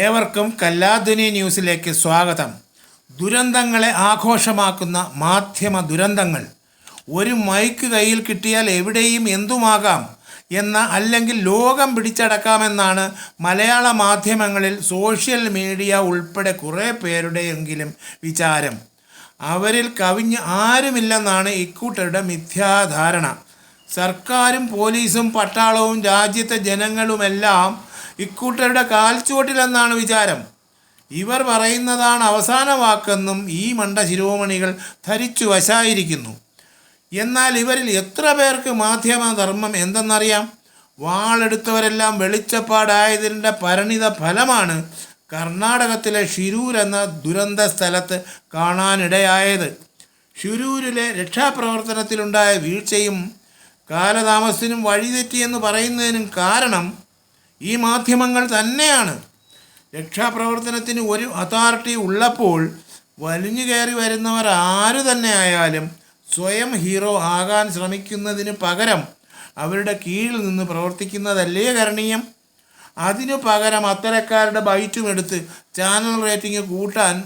ഏവർക്കും കല്ലാധുനി ന്യൂസിലേക്ക് സ്വാഗതം. ദുരന്തങ്ങളെ ആഘോഷമാക്കുന്ന മാധ്യമ ദുരന്തങ്ങൾ. ഒരു മൈക്ക് കയ്യിൽ കിട്ടിയാൽ എവിടെയും എന്തുമാകാം എന്ന അല്ലെങ്കിൽ ലോകം പിടിച്ചടക്കാമെന്നാണ് മലയാള മാധ്യമങ്ങളിൽ സോഷ്യൽ മീഡിയ ഉൾപ്പെടെ കുറേ പേരുടെയെങ്കിലും വിചാരം. അവരിൽ കവിഞ്ഞ് ആരുമില്ലെന്നാണ് ഇക്കൂട്ടരുടെ മിഥ്യാധാരണ. സർക്കാരും പോലീസും പട്ടാളവും രാജ്യത്തെ ജനങ്ങളുമെല്ലാം ഇക്കൂട്ടരുടെ കാൽച്ചുവട്ടിലെന്നാണ് വിചാരം. ഇവർ പറയുന്നതാണ് അവസാന വാക്കെന്നും ഈ മണ്ട ശിരോമണികൾ ധരിച്ചു വശായിരിക്കുന്നു. എന്നാൽ ഇവരിൽ എത്ര പേർക്ക് മാധ്യമധർമ്മം എന്തെന്നറിയാം? വാളെടുത്തവരെല്ലാം വെളിച്ചപ്പാടായതിന്റെ പരിണിത ഫലമാണ് കർണാടകത്തിലെ ഷിരൂർ എന്ന ദുരന്ത സ്ഥലത്ത് കാണാനിടയായത്. ഷിരൂരിലെ രക്ഷാപ്രവർത്തനത്തിലുണ്ടായ വീഴ്ചയും കാലതാമസത്തിനും വഴിതെറ്റിയെന്ന് പറയുന്നതിനും കാരണം ഈ മാധ്യമങ്ങൾ തന്നെയാണ്. രക്ഷാപ്രവർത്തനത്തിന് ഒരു അതോറിറ്റി ഉള്ളപ്പോൾ വലിഞ്ഞു കയറി വരുന്നവർ ആര് തന്നെ ആയാലും സ്വയം ഹീറോ ആകാൻ ശ്രമിക്കുന്നതിന് പകരം അവരുടെ കീഴിൽ നിന്ന് പ്രവർത്തിക്കുന്നതല്ലേ കരണീയം? അതിനു പകരം അത്തരക്കാരുടെ ബൈറ്റും എടുത്ത് ചാനൽ റേറ്റിംഗ് കൂട്ടാൻ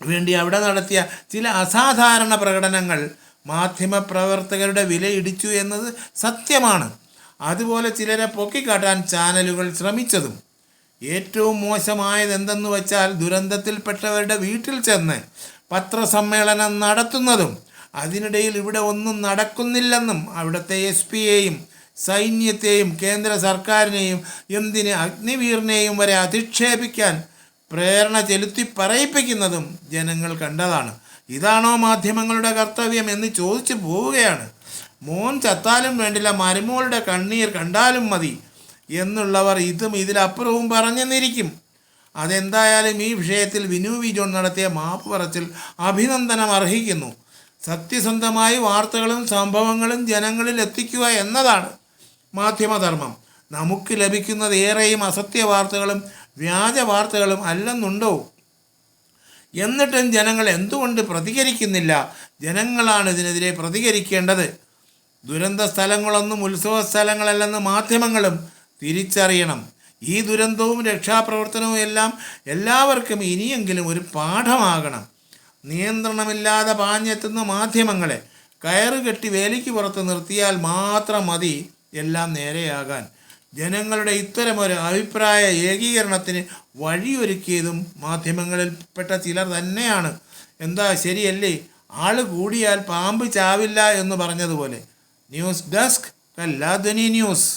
വേണ്ടി അവിടെ നടത്തിയ ചില അസാധാരണ പ്രകടനങ്ങൾ മാധ്യമപ്രവർത്തകരുടെ വില ഇടിച്ചു എന്നത് സത്യമാണ്. അതുപോലെ ചിലരെ പൊക്കിക്കാട്ടാൻ ചാനലുകൾ ശ്രമിച്ചതും. ഏറ്റവും മോശമായത് എന്തെന്ന് വെച്ചാൽ ദുരന്തത്തിൽപ്പെട്ടവരുടെ വീട്ടിൽ ചെന്ന് പത്രസമ്മേളനം നടത്തുന്നതും. അതിനിടയിൽ ഇവിടെ ഒന്നും നടക്കുന്നില്ലെന്നും അവിടുത്തെ എസ് പിയെയും സൈന്യത്തെയും കേന്ദ്ര സർക്കാരിനെയും എന്തിന് അഗ്നിവീറിനെയും വരെ അധിക്ഷേപിക്കാൻ പ്രേരണ ചെലുത്തി പറയിപ്പിക്കുന്നതും ജനങ്ങൾ കണ്ടതാണ്. ഇതാണോ മാധ്യമങ്ങളുടെ കർത്തവ്യം എന്ന് ചോദിച്ചു പോവുകയാണ്. മോൻ ചത്താലും വേണ്ടില്ല മരുമോളുടെ കണ്ണീർ കണ്ടാലും മതി എന്നുള്ളവർ ഇതും ഇതിലപ്പുറവും പറഞ്ഞെന്നിരിക്കും. അതെന്തായാലും ഈ വിഷയത്തിൽ വിനു വി ജോൺ നടത്തിയ മാപ്പ് പറച്ചിൽ അഭിനന്ദനം അർഹിക്കുന്നു. സത്യസന്ധമായി വാർത്തകളും സംഭവങ്ങളും ജനങ്ങളിൽ എത്തിക്കുക എന്നതാണ് മാധ്യമധർമ്മം. നമുക്ക് ലഭിക്കുന്നത് ഏറെയും അസത്യ വാർത്തകളും വ്യാജ വാർത്തകളും അല്ലെന്നുണ്ടോ? എന്നിട്ടും ജനങ്ങൾ എന്തുകൊണ്ട് പ്രതികരിക്കുന്നില്ല? ജനങ്ങളാണ് ഇതിനെതിരെ പ്രതികരിക്കേണ്ടത്. ദുരന്ത സ്ഥലങ്ങളൊന്നും ഉത്സവ സ്ഥലങ്ങളല്ലെന്ന് മാധ്യമങ്ങളും തിരിച്ചറിയണം. ഈ ദുരന്തവും രക്ഷാപ്രവർത്തനവും എല്ലാം എല്ലാവർക്കും ഇനിയെങ്കിലും ഒരു പാഠമാകണം. നിയന്ത്രണമില്ലാതെ പാഞ്ഞെത്തുന്ന മാധ്യമങ്ങളെ കയറുകെട്ടി വേലിക്ക് പുറത്ത് നിർത്തിയാൽ മാത്രം മതി എല്ലാം നേരെയാകാൻ. ജനങ്ങളുടെ ഇത്തരമൊരു അഭിപ്രായ ഏകീകരണത്തിന് വഴിയൊരുക്കിയതും മാധ്യമങ്ങളിൽപ്പെട്ട ചിലർ തന്നെയാണ്. എന്താ ശരിയല്ലേ? ആൾ കൂടിയാൽ പാമ്പ് ചാവില്ല എന്ന് പറഞ്ഞതുപോലെ. News desk Kalladhwani news.